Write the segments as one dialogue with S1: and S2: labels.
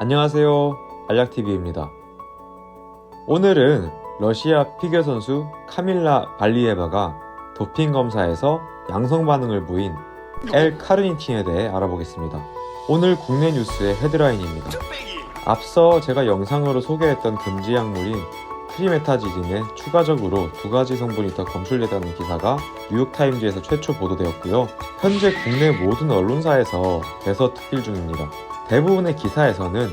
S1: 안녕하세요. 알약TV입니다. 오늘은 러시아 피겨 선수 카밀라 발리에바가 도핑 검사에서 양성 반응을 보인 엘 카르니틴에 대해 알아보겠습니다. 오늘 국내 뉴스의 헤드라인입니다. 앞서 제가 영상으로 소개했던 금지 약물인 트리메타지딘에 추가적으로 두 가지 성분이 더 검출됐다는 기사가 뉴욕타임즈에서 최초 보도되었고요. 현재 국내 모든 언론사에서 배서 특필 중입니다. 대부분의 기사에서는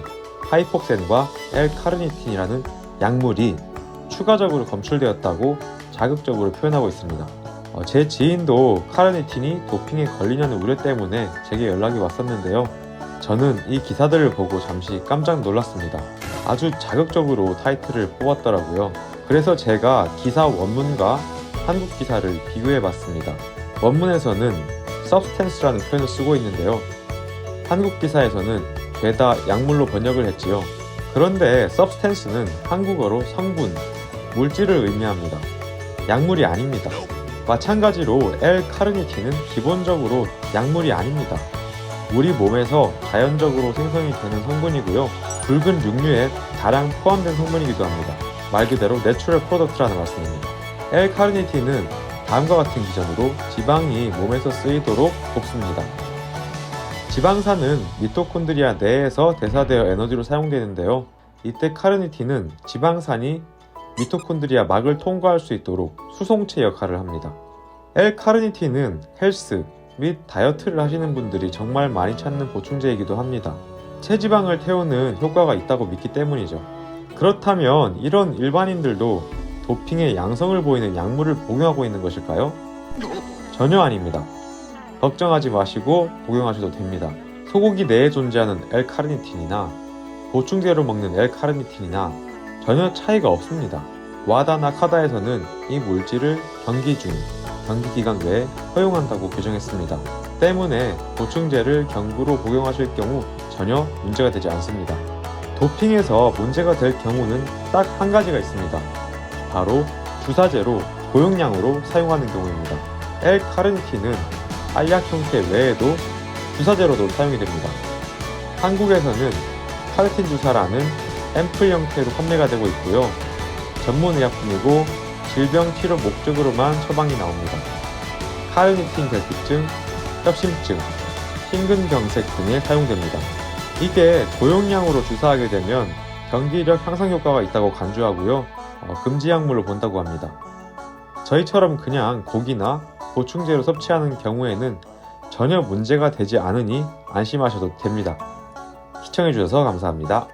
S1: 하이폭센과 L-카르니틴이라는 약물이 추가적으로 검출되었다고 자극적으로 표현하고 있습니다. 어, 제 지인도 카르니틴이 도핑에 걸리냐는 우려 때문에 제게 연락이 왔었는데요. 저는 이 기사들을 보고 잠시 깜짝 놀랐습니다. 아주 자극적으로 타이틀을 뽑았더라고요. 그래서 제가 기사 원문과 한국 기사를 비교해 봤습니다. 원문에서는 substance라는 표현을 쓰고 있는데요. 한국 기사에서는 죄다 약물로 번역을 했지요. 그런데 substance는 한국어로 성분, 물질을 의미합니다. 약물이 아닙니다. 마찬가지로 L-카르니틴은 기본적으로 약물이 아닙니다. 우리 몸에서 자연적으로 생성이 되는 성분이고요. 붉은 육류에 다량 포함된 성분이기도 합니다. 말 그대로 내추럴 프로덕트라는 말씀입니다. L-카르니틴은 다음과 같은 기전으로 지방이 몸에서 쓰이도록 돕습니다. 지방산은 미토콘드리아 내에서 대사되어 에너지로 사용되는데요. 이때 카르니틴은 지방산이 미토콘드리아 막을 통과할 수 있도록 수송체 역할을 합니다. L-카르니틴은 헬스 및 다이어트를 하시는 분들이 정말 많이 찾는 보충제이기도 합니다. 체지방을 태우는 효과가 있다고 믿기 때문이죠. 그렇다면 이런 일반인들도 도핑의 양성을 보이는 약물을 복용하고 있는 것일까요? 전혀 아닙니다. 걱정하지 마시고 복용하셔도 됩니다. 소고기 내에 존재하는 L-카르니틴이나 보충제로 먹는 L-카르니틴이나 전혀 차이가 없습니다. 와다나 카다에서는 이 물질을 경기 중, 경기 기간 외에 허용한다고 규정했습니다. 때문에 보충제를 경구로 복용하실 경우 전혀 문제가 되지 않습니다. 도핑에서 문제가 될 경우는 딱 한 가지가 있습니다. 바로 주사제로 고용량으로 사용하는 경우입니다. L-카르니틴은 알약 형태 외에도 주사제로도 사용이 됩니다. 한국에서는 카르틴 주사라는 앰플 형태로 판매가 되고 있고요. 전문 의약품이고 질병 치료 목적으로만 처방이 나옵니다. 카르니틴 결핍증, 협심증, 심근경색 등에 사용됩니다. 이게 고용량으로 주사하게 되면 경기력 향상 효과가 있다고 간주하고요. 어, 금지 약물로 본다고 합니다. 저희처럼 그냥 고기나 보충제로 섭취하는 경우에는 전혀 문제가 되지 않으니 안심하셔도 됩니다. 시청해주셔서 감사합니다.